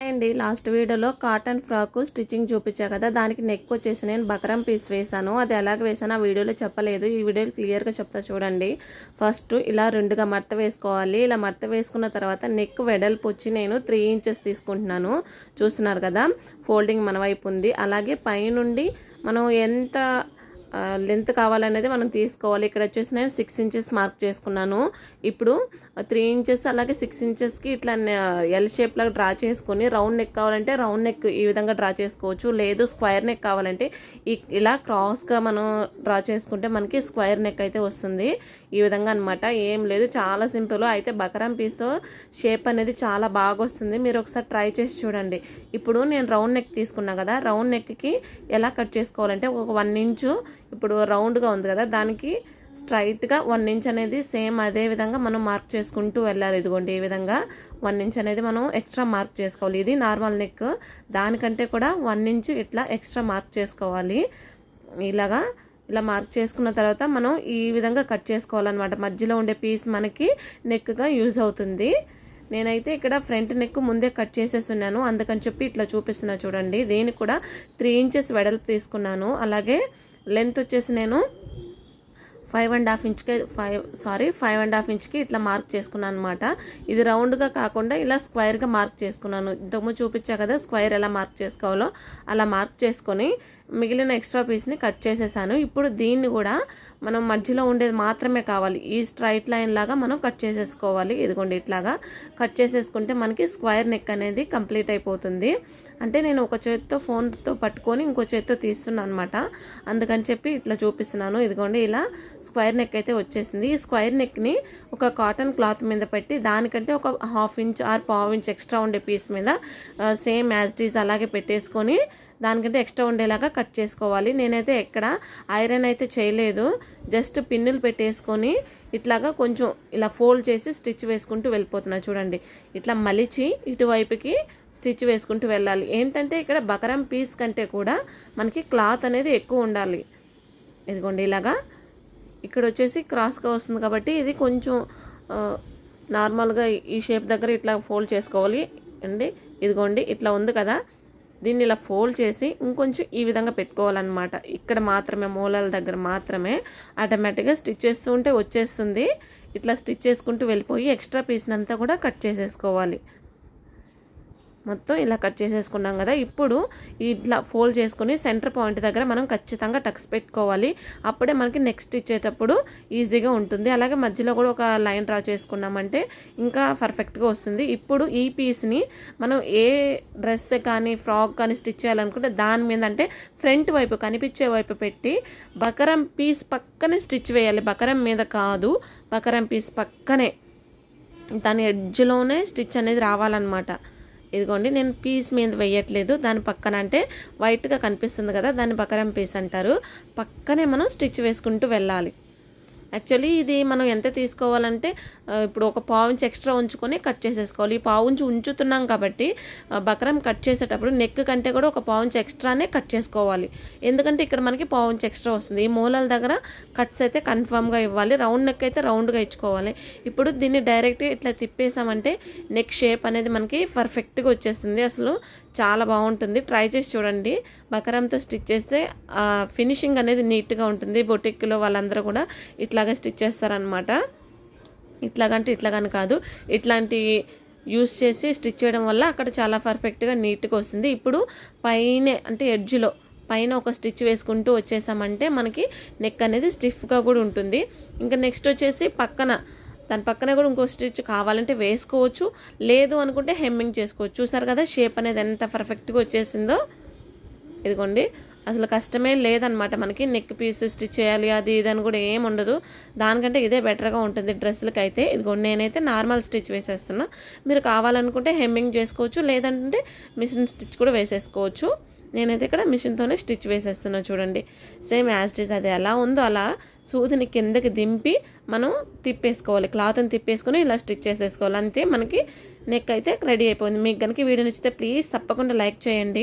అండి. లాస్ట్ వీడియోలో cotton frock stitching చూపించా కదా దానికి నెక్ వచ్చేసి నేను బకరం పీస్ వేసాను అది ఎలాగ వేసాను ఆ వీడియోలో చెప్పలేదు. ఈ వీడియోలో క్లియర్గా చెప్తా చూడండి. ఫస్ట్ ఇలా రెండుగా మడత వేసుకోవాలి. ఇలా మడత వేసుకున్న తర్వాత నెక్ వెడల్పు వచ్చి నేను త్రీ ఇంచెస్ తీసుకుంటున్నాను. చూస్తున్నారు కదా ఫోల్డింగ్ మన వైపు ఉంది. అలాగే పైనుండి మనం ఎంత లెంత్ కావాలనేది మనం తీసుకోవాలి. ఇక్కడ వచ్చేసి నేను సిక్స్ ఇంచెస్ మార్క్ చేసుకున్నాను. ఇప్పుడు త్రీ ఇంచెస్ అలాగే సిక్స్ ఇంచెస్కి ఇట్లా ఎల్ షేప్లో డ్రా చేసుకొని రౌండ్ నెక్ కావాలంటే రౌండ్ నెక్ ఈ విధంగా డ్రా చేసుకోవచ్చు. లేదు స్క్వేర్ నెక్ కావాలంటే ఇలా క్రాస్గా మనం డ్రా చేసుకుంటే మనకి స్క్వేర్ నెక్ అయితే వస్తుంది. ఈ విధంగా అనమాట ఏం లేదు. చాలా సింపుల్ అయితే బకరం పీస్తో షేప్ అనేది చాలా బాగా వస్తుంది. మీరు ఒకసారి ట్రై చేసి చూడండి. ఇప్పుడు నేను రౌండ్ నెక్ తీసుకున్నా కదా. రౌండ్ నెక్కి ఎలా కట్ చేసుకోవాలంటే ఒక వన్ ఇంచు ఇప్పుడు రౌండ్గా ఉంది కదా దానికి స్ట్రైట్గా వన్ ఇంచ్ అనేది సేమ్ అదే విధంగా మనం మార్క్ చేసుకుంటూ వెళ్ళాలి. ఇదిగోండి ఈ విధంగా వన్ ఇంచ్ అనేది మనం ఎక్స్ట్రా మార్క్ చేసుకోవాలి. ఇది నార్మల్ నెక్ దానికంటే కూడా వన్ ఇంచ్ ఇట్లా ఎక్స్ట్రా మార్క్ చేసుకోవాలి. ఇలాగా ఇలా మార్క్ చేసుకున్న తర్వాత మనం ఈ విధంగా కట్ చేసుకోవాలన్నమాట. మధ్యలో ఉండే పీస్ మనకి నెక్గా యూజ్ అవుతుంది. నేనైతే ఇక్కడ ఫ్రంట్ నెక్ ముందే కట్ చేసేస్తున్నాను అందుకని చెప్పి ఇట్లా చూపిస్తున్నా చూడండి. దీనికి కూడా త్రీ ఇంచెస్ వెడల్పు తీసుకున్నాను. అలాగే లెంత్ వచ్చేసి నేను five and half ఇంచ్కి five sorry five and half ఇంచ్కి ఇట్లా మార్క్ చేసుకున్నాను అనమాట ఇది రౌండ్గా కాకుండా ఇలా స్క్వైర్గా మార్క్ చేసుకున్నాను. ఇంతకుముందు చూపించా కదా స్క్వైర్ ఎలా మార్క్ చేసుకోవాలో అలా మార్క్ చేసుకొని మిగిలిన ఎక్స్ట్రా పీస్ని కట్ చేసేసాను. ఇప్పుడు దీన్ని కూడా మనం మధ్యలో ఉండేది మాత్రమే కావాలి. ఈ స్ట్రైట్ లైన్ లాగా మనం కట్ చేసేసుకోవాలి. ఇదిగోండి ఇట్లాగా కట్ చేసేసుకుంటే మనకి స్క్వైర్ నెక్ అనేది కంప్లీట్ అయిపోతుంది. అంటే నేను ఒక చేతితో ఫోన్తో పట్టుకొని ఇంకో చేతితో తీస్తున్నాను అనమాట అందుకని చెప్పి ఇట్లా చూపిస్తున్నాను. ఇదిగోండి ఇలా స్క్వైర్ నెక్ అయితే వచ్చేసింది. ఈ స్క్వైర్ నెక్ని ఒక కాటన్ క్లాత్ మీద పెట్టి దానికంటే ఒక హాఫ్ ఇంచ్ ఆర్ పావు ఇంచ్ ఎక్స్ట్రా ఉండే పీస్ మీద సేమ్ యాజ్ డీజ్ అలాగే పెట్టేసుకొని దానికంటే ఎక్స్ట్రా ఉండేలాగా కట్ చేసుకోవాలి. నేనైతే ఎక్కడ ఐరన్ అయితే చేయలేదు. జస్ట్ పిన్నులు పెట్టేసుకొని ఇట్లాగా కొంచెం ఇలా ఫోల్డ్ చేసి స్టిచ్ వేసుకుంటూ వెళ్ళిపోతున్నా. చూడండి ఇట్లా మలిచి ఇటువైపుకి స్టిచ్ వేసుకుంటూ వెళ్ళాలి. ఏంటంటే ఇక్కడ బకరం పీస్ కంటే కూడా మనకి క్లాత్ అనేది ఎక్కువ ఉండాలి. ఇదిగోండి ఇలాగా ఇక్కడ వచ్చేసి క్రాస్గా వస్తుంది కాబట్టి ఇది కొంచెం నార్మల్గా ఈ షేప్ దగ్గర ఇట్లా ఫోల్డ్ చేసుకోవాలి. అండి ఇదిగోండి ఇట్లా ఉంది కదా. దీన్ని ఇలా ఫోల్డ్ చేసి ఇంకొంచెం ఈ విధంగా పెట్టుకోవాలన్నమాట. ఇక్కడ మాత్రమే మూలాల దగ్గర మాత్రమే ఆటోమేటిక్గా స్టిచ్ చేస్తూ ఉంటే వచ్చేస్తుంది. ఇట్లా స్టిచ్ చేసుకుంటూ వెళ్ళిపోయి ఎక్స్ట్రా పీస్నంతా కూడా కట్ చేసేసుకోవాలి. మొత్తం ఇలా కట్ చేసేసుకున్నాం కదా. ఇప్పుడు ఇట్లా ఫోల్డ్ చేసుకుని సెంటర్ పాయింట్ దగ్గర మనం ఖచ్చితంగా టక్స్ పెట్టుకోవాలి. అప్పుడే మనకి నెక్స్ట్ ఇచ్చేటప్పుడు ఈజీగా ఉంటుంది. అలాగే మధ్యలో కూడా ఒక లైన్ డ్రా చేసుకున్నామంటే ఇంకా పర్ఫెక్ట్గా వస్తుంది. ఇప్పుడు ఈ పీస్ని మనం ఏ డ్రెస్ కానీ ఫ్రాక్ కానీ స్టిచ్ చేయాలనుకుంటే దాని మీద అంటే ఫ్రంట్ వైపు కనిపించే వైపు పెట్టి బకరం పీస్ పక్కనే స్టిచ్ వేయాలి. బకరం మీద కాదు బకరం పీస్ పక్కనే. దాని ఎడ్జ్లోనే స్టిచ్ అనేది రావాలన్నమాట. ఇదిగోండి నేను పీస్ మీద వేయట్లేదు. దాని పక్కన అంటే వైట్గా కనిపిస్తుంది కదా దాన్ని బకరం పీస్ అంటారు. పక్కనే మనం స్టిచ్ వేసుకుంటూ వెళ్ళాలి. యాక్చువల్లీ ఇది మనం ఎంత తీసుకోవాలంటే ఇప్పుడు ఒక పావుంచి ఎక్స్ట్రా ఉంచుకొని కట్ చేసేసుకోవాలి. ఈ పావు పావుంచి ఉంచుతున్నాం కాబట్టి బకరం కట్ చేసేటప్పుడు నెక్ కంటే కూడా ఒక పావుంచి ఎక్స్ట్రానే కట్ చేసుకోవాలి. ఎందుకంటే ఇక్కడ మనకి పావుంచి ఎక్స్ట్రా వస్తుంది. ఈ మూలల దగ్గర కట్స్ అయితే కన్ఫామ్గా ఇవ్వాలి. రౌండ్ నెక్ అయితే రౌండ్గా ఇచ్చుకోవాలి. ఇప్పుడు దీన్ని డైరెక్ట్గా ఇట్లా తిప్పేసామంటే నెక్ షేప్ అనేది మనకి పర్ఫెక్ట్గా వచ్చేస్తుంది. అసలు చాలా బాగుంటుంది. ట్రై చేసి చూడండి. బకరంతో స్టిచ్ చేస్తే ఫినిషింగ్ అనేది నీట్గా ఉంటుంది. బొటిక్లో వాళ్ళందరూ కూడా ఇట్లాగే స్టిచ్ చేస్తారనమాట ఇట్లాగంటే ఇట్లాగని కాదు. ఇట్లాంటి యూస్ చేసి స్టిచ్ చేయడం వల్ల అక్కడ చాలా పర్ఫెక్ట్గా నీట్గా వస్తుంది. ఇప్పుడు పైన అంటే ఎడ్జ్లో పైన ఒక స్టిచ్ వేసుకుంటూ వచ్చేసామంటే మనకి నెక్ అనేది స్టిఫ్గా కూడా ఉంటుంది. ఇంకా నెక్స్ట్ వచ్చేసి పక్కన దాని పక్కన కూడా ఇంకో స్టిచ్ కావాలంటే వేసుకోవచ్చు. లేదు అనుకుంటే హెమ్మింగ్ చేసుకోవచ్చు. చూసారు కదా షేప్ అనేది ఎంత పర్ఫెక్ట్గా వచ్చేసిందో? ఇదిగోండి. అసలు కష్టమే లేదనమాట మనకి. నెక్ పీస్ స్టిచ్ చేయాలి అది ఇది అని కూడా ఏం ఉండదు. దానికంటే ఇదే బెటర్గా ఉంటుంది డ్రెస్సులకి అయితే ఇదిగోండి నేనైతే నార్మల్ స్టిచ్ వేసేస్తున్నా. మీరు కావాలనుకుంటే హెమ్మింగ్ చేసుకోవచ్చు లేదంటే మిషన్ స్టిచ్ కూడా వేసేసుకోవచ్చు. నేనైతే ఇక్కడ మిషన్తోనే స్టిచ్ వేసేస్తున్నా చూడండి. సేమ్ యాజ్ అది ఎలా ఉందో అలా సూదిని కిందకి దింపి మనం తిప్పేసుకోవాలి. క్లాత్ని తిప్పేసుకొని ఇలా స్టిచ్ చేసేసుకోవాలి. అంతే మనకి నెక్ అయితే రెడీ అయిపోయింది. మీకు కనుక వీడియో నచ్చితే ప్లీజ్ తప్పకుండా లైక్ చేయండి.